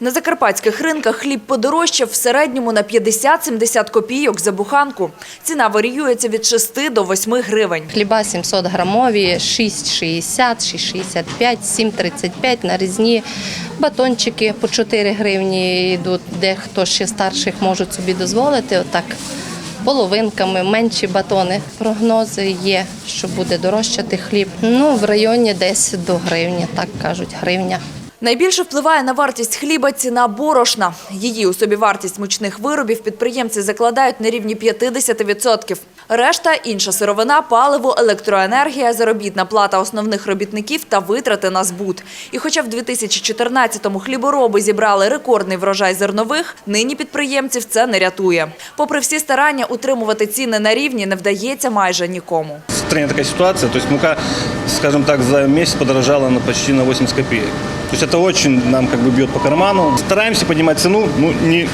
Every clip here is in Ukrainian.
На закарпатських ринках хліб подорожчав в середньому на 50-70 копійок за буханку. Ціна варіюється від 6 до 8 гривень. Хліба 700 грамові, 6,60, 6,65, 7,35 нарізні. Батончики по 4 гривні йдуть. Дехто ще старших можуть собі дозволити. Отак половинками, менші батони. Прогнози є, що буде дорожчати хліб. Ну, в районі десь до гривні, так кажуть, гривня. Найбільше впливає на вартість хліба ціна борошна. Її у собівартість мучних виробів підприємці закладають на рівні 50%. Решта – інша сировина, паливо, електроенергія, заробітна плата основних робітників та витрати на збут. І хоча в 2014-му хлібороби зібрали рекордний врожай зернових, нині підприємців це не рятує. Попри всі старання утримувати ціни на рівні, не вдається майже нікому В стране такая ситуация, то есть мука, скажем так, за месяц подорожала на почти на 80 копеек. То есть это очень нам как бы бьет по карману. Стараемся поднимать цену, ну, не,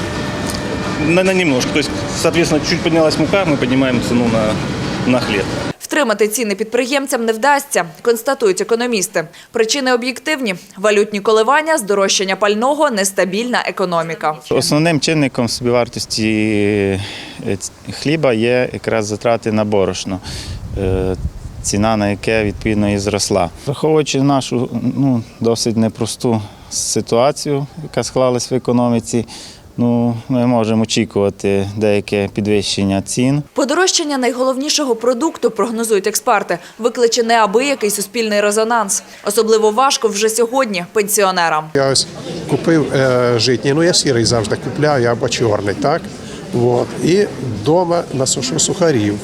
на, на немножко. То есть, соответственно, чуть поднялась мука, мы поднимаем цену на, на хлеб. Втримати ціни підприємцям не вдасться, констатують економісти. Причини об'єктивні – валютні коливання, здорожчання пального, нестабільна економіка. Основним чинником собівартості е, хліба є якраз затрати на борошно, е, ціна на яке відповідно і зросла. Враховуючи нашу ну, досить непросту ситуацію, яка склалась в економіці, ну, ми можемо очікувати деяке підвищення цін. Подорожчання найголовнішого продукту, прогнозують експерти, викличе неабиякий суспільний резонанс. Особливо важко вже сьогодні пенсіонерам. Я ось купив е, житній, ну я сірий завжди купляю або чорний, так? От. І вдома насушу сухарів.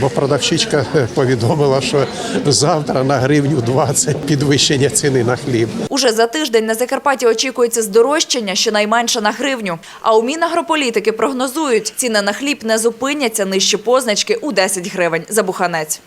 Бо продавщичка е, повідомила, що завтра на гривню 20 підвищення ціни на хліб. Уже за тиждень на Закарпатті очікується здорожчання щонайменше на гривню. А у Мінагрополітики прогнозують, ціни на хліб не зупиняться нижче позначки у 10 гривень за буханець.